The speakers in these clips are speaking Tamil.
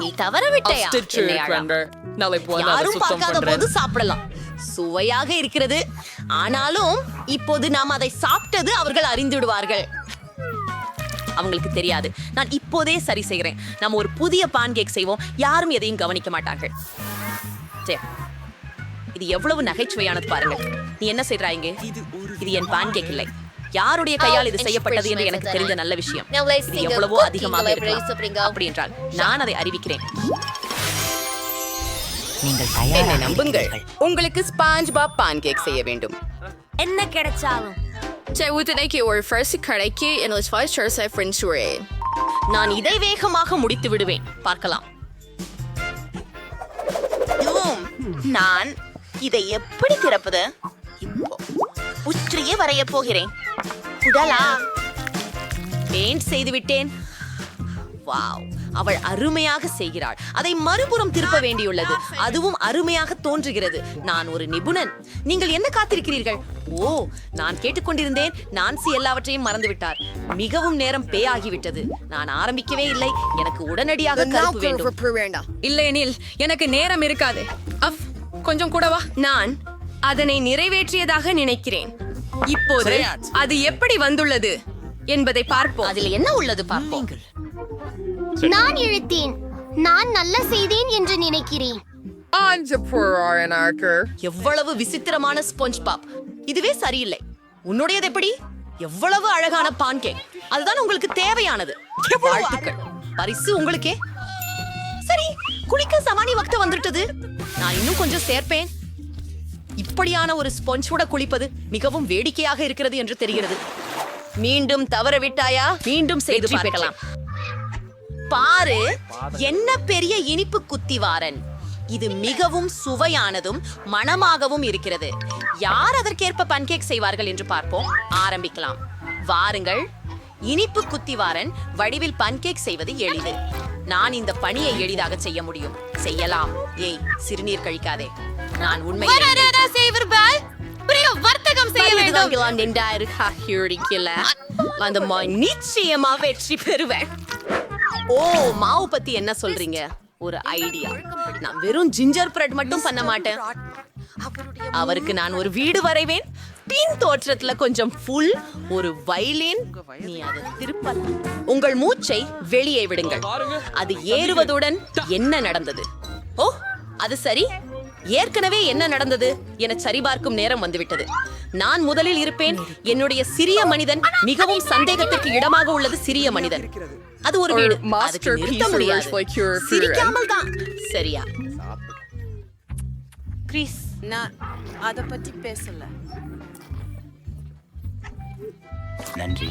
நீ தவற விட்டையா? யாரும் பார்க்காத போது சாப்பிடலாம். சுவையாக இருக்கிறது. ஆனாலும் இப்போது நாம் அதை சாப்பிட்டது அவர்கள் அறிந்துவிடுவார்கள் அவங்களுக்கு தெரியாது. நான் இப்போதே சரி செய்கிறேன். நம்ம ஒரு புதிய பான் கேக் செய்வோம். யாரும் எதையும் கவனிக்க மாட்டார்கள். சரி இது எவ்வளவு நகைச்சுவையானது பாருங்கள். நீ என்ன செய்றாங்க இது என் பான் கேக் இல்லை. யாருடைய கையால் இது செய்யப்பட்டது என்று எனக்கு தெரிந்த நல்ல விஷயம். இது எவ்வளவோ அதிகமாக இருக்கலாம். அப்படி என்றால் நான் அதை அறிவிக்கிறேன். நீங்கள் என்னை நம்புங்கள். உங்களுக்கு ஸ்பாஞ்ச் பாப் பான் கேக் செய்ய வேண்டும். என்ன கிடைச்சாலும். இன்னைக்கு ஒரு ஃபர்ஸ்ட் கடைக்கு என்னோட ஃபர்ஸ்ட் ஷர்ட்ஸை ஃப்ரெண்ட்ஸ் நான் இதை வேகமாக முடித்து விடுவேன். பார்க்கலாம். நான் இதை எப்படி திறப்பது? இப்போ உச்சியே வரைய போகிறேன். குடலா? பெயிண்ட் செய்து விட்டேன். வாவ் அவள் அருமையாக செய்கிறாள். அதை மறுபுறம் திருப்ப வேண்டியுள்ளது. அதுவும் அருமையாக தோன்றுகிறது. நான் ஒரு நிபுணன். நீங்கள் என்ன காத்திருக்கிறீர்கள்? ஓ நான் கேட்டுக்கொண்டிருந்தேன். நான்சி எல்லாவற்றையும் மறந்துவிட்டார். மிகவும் நேரம் பே ஆகிவிட்டது. நான் ஆரம்பிக்கவே இல்லை. எனக்கு உடனடியாக கருப்பு வேண்டும். இல்லையெனில் எனக்கு நேரம் இருக்காது. அஃப் கொஞ்சம் கூடவா நான் அதனை நிறைவேற்றியதாக நினைக்கிறேன். இப்போது அது எப்படி வந்துள்ளது என்பதை பார்ப்போம். அதில் என்ன உள்ளது பார்ப்போம். நான் இழுத்தேன் நான் நல்ல செய்தேன் என்று நினைக்கிறேன். எவ்வளவு விசித்திரமான ஸ்பாஞ்ச் பாப். இதுவே சரியில்லை. உன்னுடையது எப்படி? எவ்வளவு அழகான பான்கேக். அதுதான் உங்களுக்கு தேவையானது. வாழ்த்துக்கள். பரிசு உங்களுக்கே. சரி குளிக்க சமானி வக்த வந்துட்டது. நான் இன்னும் கொஞ்சம் சேர்ப்பேன். இப்படியான ஒரு ஸ்பாஞ்சோட குளிப்பது மிகவும் வேடிக்கையாக இருக்கிறது என்று தெரிகிறது. மீண்டும் தவற விட்டாயா? மீண்டும் செய்து பார்க்கலாம். பாரு என்ன பெரிய இனிப்பு குத்திவாரன். இது மிகவும் சுவையானதும் மணமாகவும் இருக்கிறது. யார் அதற்கேற்ப பன்கேக் செய்வார்கள் என்று பார்ப்போம். ஆரம்பிக்கலாம். வாருங்கள். இனிப்பு குத்திவாரன் வடிவில் பன்கேக் செய்வது எளிது. நான் இந்த பணியை எளிதாக செய்ய முடியும். செய்யலாம். ஏய் சிறுநீர் கழிக்காதே. நான் உண்மையில் வர்த்தகம் செய்ய வேண்டும். அந்த மா- நிச்சயமா வெற்றி பெறுவேன். ஓ மாவு பத்தி என்ன சொல்றீங்க? ஒரு ஐடியா. நான் வெறும் ஜிஞ்சர் பிரெட் மட்டும் பண்ண மாட்டேன். அவருக்கு நான் ஒரு வீடு வரைவேன். பின் தோற்றத்துல கொஞ்சம் ஃபுல் ஒரு வயலின். நீ அதை திருப்பலாம். உங்கள் மூச்சை வெளியே விடுங்கள். அது ஏறுவதுடன் என்ன நடந்தது? ஓ அது சரி? ஏற்கனவே என்ன நடந்தது என சரிபார்க்கும் நேரம் வந்துவிட்டது. நான் முதலில் இருப்பேன் என்னுடைய சிறிய மனிதன் மிகவும் சந்தேகத்திற்கு இடமாக உள்ளது சிறிய மனிதன். அது ஒரு வீடு. அதுக்கு நிறுத்த முடியாது. சிரிக்காமல் தான் சரியா. கிறிஸ் நான் அத பத்தி பேசல. நன்றி.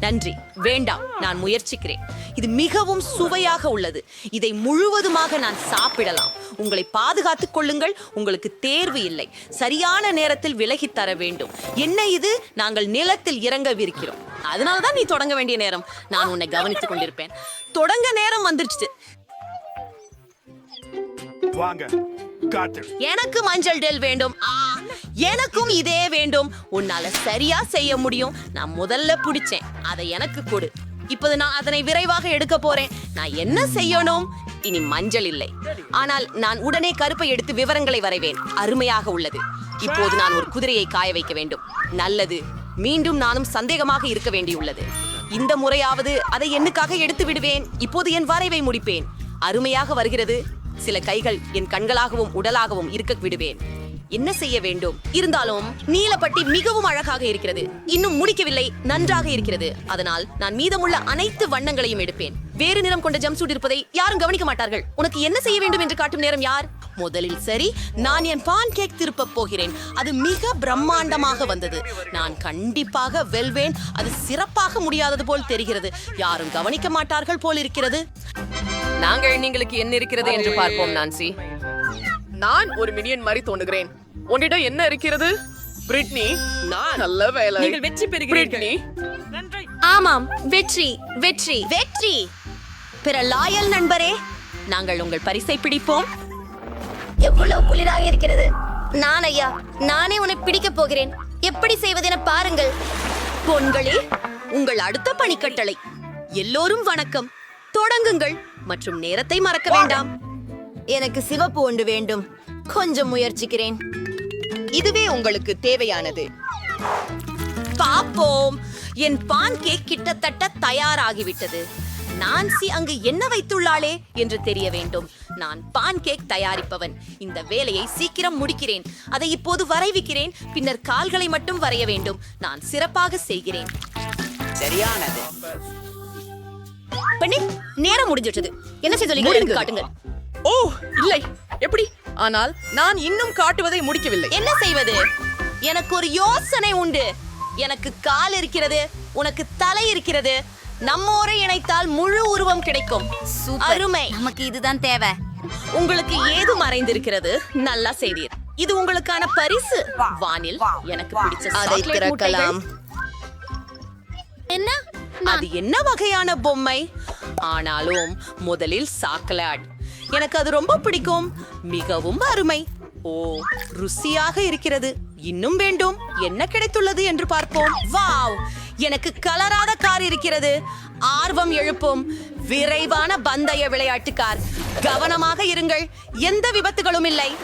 நன்றி. வேண்டாம் நான் முயற்சிக்கிறேன். இது மிகவும் சுவையாக உள்ளது. இதை முழுவதுமாக நான் சாப்பிடலாம். உங்களை பாதுகாத்துக் கொள்ளுங்கள். உங்களுக்கு தேர்வு இல்லை. சரியான நேரத்தில் விலகித் தர வேண்டும். என்ன இது? நாங்கள் நிலத்தில் இறங்கவிருக்கிறோம். அதனால தான் நீ தொடங்க வேண்டிய நேரம். நான் உன்னை கவனித்துக் கொண்டிருப்பேன். தொடங்க நேரம் வந்துருச்சு. எனக்கு மஞ்சள் டெல் வேண்டும். ஆ, எனக்கும் இதே வேண்டும். உன்னால சரியா செய்ய முடியும். நான் முதல்ல பிடிச்சேன். அதை எனக்கு கொடு. இப்போது நான் அதனை விரைவாக எடுக்க போறேன். நான் என்ன செய்யணும்? இனி மஞ்சள் இல்லை. ஆனால் நான் உடனே கருப்பை எடுத்து விவரங்களை வரைவேன். அருமையாக உள்ளது. இப்போது நான் ஒரு குதிரையை காய வைக்க வேண்டும். நல்லது. மீண்டும் நானும் சந்தேகமாக இருக்க வேண்டியுள்ளது. இந்த முறையாவது அதை எண்ணுக்காக எடுத்து விடுவேன்? இப்போது என் வரைவை முடிப்பேன். அருமையாக வருகிறது. சில கைகள் என் கண்களாகவும் உடலாகவும் இருக்க விடுவேன். என்ன செய்ய வேண்டும்? இருந்தாலும் நீலப்பட்டி மிகவும் அழகாக இருக்கிறது. இன்னும் முடிக்கவில்லை நன்றாக இருக்கிறது. அதனால் நான் மீதமுள்ள அனைத்து வண்ணங்களையும் எடுப்பேன். வேறு நிறம் கொண்ட ஜம்சூட் இருப்பதை யாரும் கவனிக்க மாட்டார்கள். உனக்கு என்ன செய்ய வேண்டும் என்று காட்டும் நேரம் யார்? முதலில் சரி நான் என் பான் கேக் திருப்ப போகிறேன். அது மிக பிரம்மாண்டமாக வந்தது. நான் கண்டிப்பாக வெல்வேன். அது சிறப்பாக முடியாதது போல் தெரிகிறது. யாரும் கவனிக்க மாட்டார்கள் போல் இருக்கிறது. நாங்கள் நீங்களுக்கு என்ன இருக்கிறது என்று பார்ப்போம் நான்சி. நான் ஒரு மினியன் மாதிரி தோணுகிறேன் உன்னிடம் என்ன இருக்கிறது? பிரிட்னி. நான். நல்ல வேலை. நீங்கள் வெற்றி பெறுகிறீர்கள். ஆமாம் வெற்றி வெற்றி. வெற்றி. பிற லாயல் நண்பரே நாங்கள் உங்கள் பரிசை பிடிப்போம். எவ்வளவு குளிராக இருக்கிறது. நான் ஐயா நானே உன்னை பிடிக்கப் போகிறேன். எப்படி செய்வதென பாருங்கள். பொன்களே உங்கள் அடுத்த பணிக்கட்டளை எல்லோரும் வணக்கம். தொடங்குங்கள் மற்றும் நேரத்தை மறக்க வேண்டாம். எனக்கு சிவப்பு ஒன்று வேண்டும். கொஞ்சம் முயற்சிக்கிறேன். இதுவே உங்களுக்கு தேவையானது. பாப்போம். என் பான் கேக் கிட்டத்தட்ட தயாராகிவிட்டது. நான்சி அங்கு என்ன வைத்துள்ளாளே என்று தெரிய வேண்டும். நான் பான் கேக் தயாரிப்பவன். இந்த வேலையை சீக்கிரம் முடிக்கிறேன். அதை இப்போது வரைவிக்கிறேன். பின்னர் கால்களை மட்டும் வரைய வேண்டும். நான் சிறப்பாக செய்கிறேன். சரியானது. பெண்ணே நேரம் முடிஞ்சிட்டது. என்ன செய்து. காட்டுங்கள். ஓ இல்லை. எப்படி? ஆனால் நான் இன்னும் காட்டுவதை முடிக்கவில்லை. என்ன செய்வது? எனக்கு ஒரு யோசனை உண்டு. எனக்கு கால் இருக்கிறது உனக்கு தலை இருக்கிறது. நம்மோரை இணைத்தால் முழு உருவம் கிடைக்கும். அருமை. நமக்கு இதுதான் தேவை. உங்களுக்கு ஏது மறைந்திருக்கிறது? நல்லா செய்தீர். இது உங்களுக்கான பரிசு. வானில் எனக்கு பிடிச்ச அதை திறக்கலாம். முட்டைகள். அது என்ன வகையான பொம்மை? ஆனாலும் முதலில் சாக்லேட். எனக்கு அது ரொம்ப பிடிக்கும். மிகவும் அருமை. ஓ ருசியாக இருக்கிறது. இன்னும் வேண்டும். என்ன கிடைத்துள்ளது என்று பார்ப்போம். வாவ்! எனக்கு கலராத கார் இருக்கிறது. ஆர்வம் எழுப்பும். விரைவான பந்தய விளையாட்டு கார் கவனமாக இருங்கள். எந்த விபத்துகளும் இல்லை.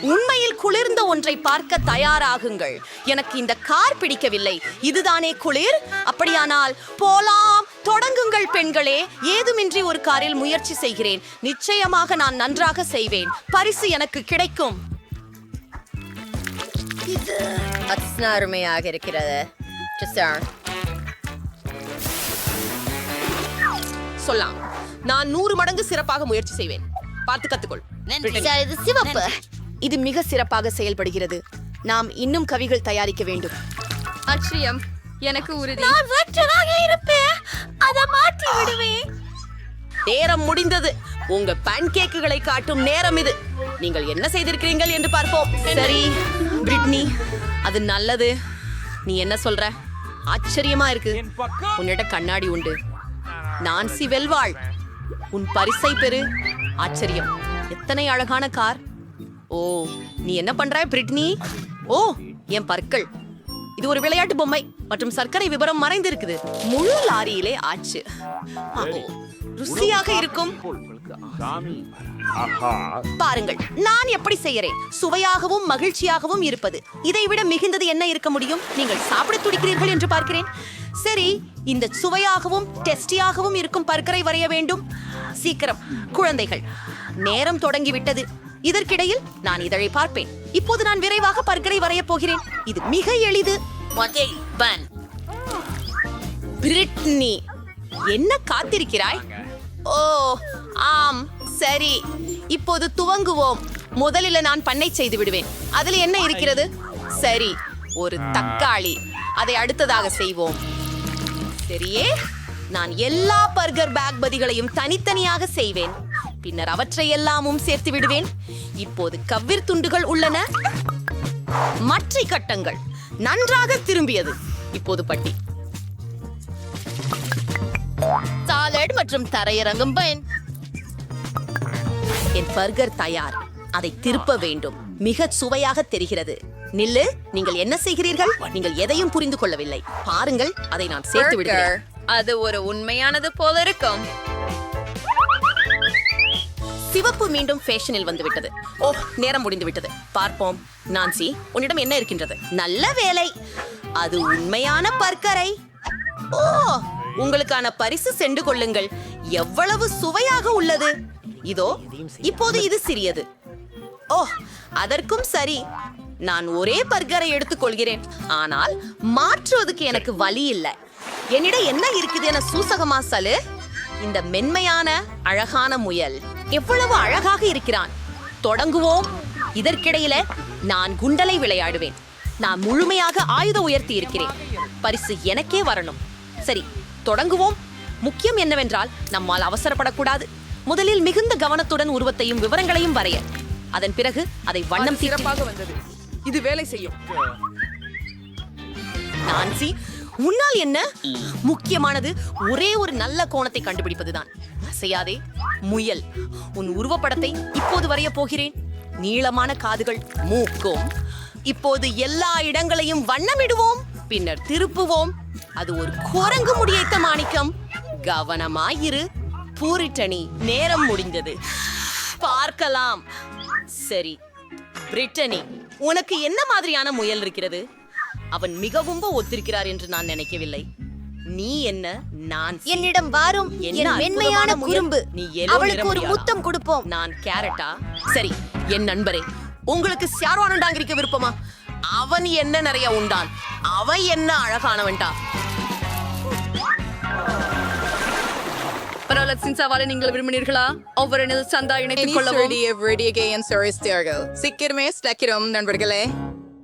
உண்மையில் குளிர்ந்த ஒன்றை பார்க்க தயாராகுங்கள். எனக்கு இந்த கார் பிடிக்கவில்லை. இதுதானே குளிர்? அப்படியானால் போலாம். தொடங்குங்கள் பெண்களே ஏதுமின்றி ஒரு காரில் முயற்சி செய்கிறேன். நிச்சயமாக நான் நன்றாக செய்வேன். பரிசு எனக்கு கிடைக்கும். அருமையாக இருக்கிறது. சொல்லலாம். நான் நூறு மடங்கு சிறப்பாக முயற்சி செய்வேன். பார்த்து கத்துக்கொள். இது சிவப்பு. இது மிக சிறப்பாக செயல்படுகிறது. நாம் இன்னும் கவிகள் தயாரிக்க வேண்டும். ஆச்சரியம் எனக்கு உறுதி. நான் இருப்பேன். நேரம் முடிந்தது. உங்க பேன்கேக்குகளை காட்டும் நேரம் இது. நீங்கள் என்ன செய்திருக்கிறீர்கள் என்று பார்ப்போம். சரி பிரிட்னி அது நல்லது. நீ என்ன சொல்ற? ஆச்சரியமா இருக்கு. உன்னிட்ட கண்ணாடி உண்டு. நான்சி வெல்வாள். உன் பரிசை பெறு. ஆச்சரியம். எத்தனை அழகான கார். ஓ நீ என்ன பண்றாய் பிரிட்னி? ஓ என் பற்கள். இது ஒரு விளையாட்டு பொம்மை. மற்றும் சர்க்கரை விவரம் மறைந்திருக்குது. முழு லாரியிலே ஆச்சு. ருசியாக இருக்கும். பாருங்கள் நான் எப்படி செய்யறேன்? சுவையாகவும் மகிழ்ச்சியாகவும் இருப்பது. இதை விட மிகுந்தது என்ன இருக்க முடியும்? நீங்கள் சாப்பிட துடிக்கிறீர்கள் என்று பார்க்கிறேன். சரி இந்த சுவையாகவும் டெஸ்டியாகவும் இருக்கும் பற்கரை வரைய வேண்டும். சீக்கிரம் குழந்தைகள் நேரம் தொடங்கிவிட்டது. இதற்கிடையில் நான் இதழை பார்ப்பேன். இப்போது நான் விரைவாக பற்கரை வரையப் போகிறேன். இது மிக எளிது. பிரிட்னி என்ன காத்திருக்கிறாய்? ஓ ஆம் சரி. இப்போது துவங்குவோம். முதலில் நான் பண்ணை செய்து விடுவேன். அதில் என்ன இருக்கிறது? சரி ஒரு தக்காளி. அதை அடுத்ததாக செய்வோம். சரியே நான் எல்லா பர்கர் பேக் பதிகளையும் தனித்தனியாக செய்வேன். பின்னர் அவற்றை எல்லாமும் சேர்த்து விடுவேன். இப்போது கவ்விர் துண்டுகள் உள்ளன. மற்றை கட்டங்கள் நன்றாக திரும்பியது. இப்போது பட்டி. சாலட் மற்றும் தரையிறங்கும் பயன் என் பர்கர் தயார். அதை திருப்ப வேண்டும். மிக சுவையாக தெரிகிறது. நில்லு நீங்கள் என்ன செய்கிறீர்கள்? நீங்கள் எதையும் புரிந்து கொள்ளவில்லை. பாருங்கள் அதை நான் சேர்த்து விடுகிறேன். அது ஒரு உண்மையானது போல இருக்கும். சிவப்பு மீண்டும் ஃபேஷனில் வந்து விட்டது ஓ நேரம் முடிந்து விட்டது பார்ப்போம். நான்சி உன்னிடம் என்ன இருக்கின்றது? நல்ல வேலை. அது உண்மையான பற்கரை ஓ உங்களுக்கான பரிசு சென்று கொள்ளுங்கள். எவ்வளவு சுவையாக உள்ளது. இதோ இப்போது இது சிறியது. ஓ அதற்கும் சரி. நான் ஒரே பர்கரை எடுத்துக்கொள்கிறேன். ஆனால் மாற்றுவதற்கு எனக்கு வழி இல்லை. என்னிடம் என்ன இருக்குது என சூசகமா சலு? இந்த மென்மையான அழகான முயல் எவ்வளவு அழகாக இருக்கிறான். தொடங்குவோம். இதற்கிடையில நான் குண்டலை விளையாடுவேன். நான் முழுமையாக ஆயுத உயர்த்தி இருக்கிறேன். பரிசு எனக்கே வரணும். சரி தொடங்குவோம். முக்கியம் என்னவென்றால் நம்மால் அவசரப்படக்கூடாது. முதலில் மிகுந்த கவனத்துடன் உருவத்தையும் விவரங்களையும் வரைய. அதன் பிறகு அதை வண்ணம் சிறப்பாக வந்தது. இது வேலை செய்யும். நான்சி உன்னால் என்ன? முக்கியமானது ஒரே ஒரு நல்ல கோணத்தை கண்டுபிடிப்பதுதான். அசையாதே முயல். உன் உருவப்படத்தை இப்போது வரைய போகிறேன். நீளமான காதுகள் மூக்கும். இப்போது எல்லா இடங்களையும் வண்ணமிடுவோம். பின்னர் திருப்புவோம். அது ஒரு குரங்கு முடியைத்த மாணிக்கம். கவனமாயிரு. பூரிட்டனி நேரம் முடிந்தது. பார்க்கலாம். சரி பிரிட்டனி உனக்கு என்ன மாதிரியான முயல் இருக்கிறது? அவன் மிகவும் ஒத்திருக்கிறார் என்று நான் நினைக்கவில்லை. நீ என்ன? நான். என்னிடம் வாரும். என் மென்மையான. குறும்பு. நீ அவளுக்கு ஒரு? முத்தம் கொடுப்போம். நான் கேரட்டா? சரி என் நண்பரே உங்களுக்கு ஷார்வானண்டாங்க இருக்க விருப்பமா? அவன் என்ன நிறைய உண்டான்? அவன் என்ன அழகானவன்டா? பரவலத்தின் சவாலை நீங்கள் விரும்பினீர்களா? ஒவ்வொரு சந்தா இணைத்துக் கொள்ளவும். சீக்கிரமே ஸ்டக்கிறோம் நண்பர்களே.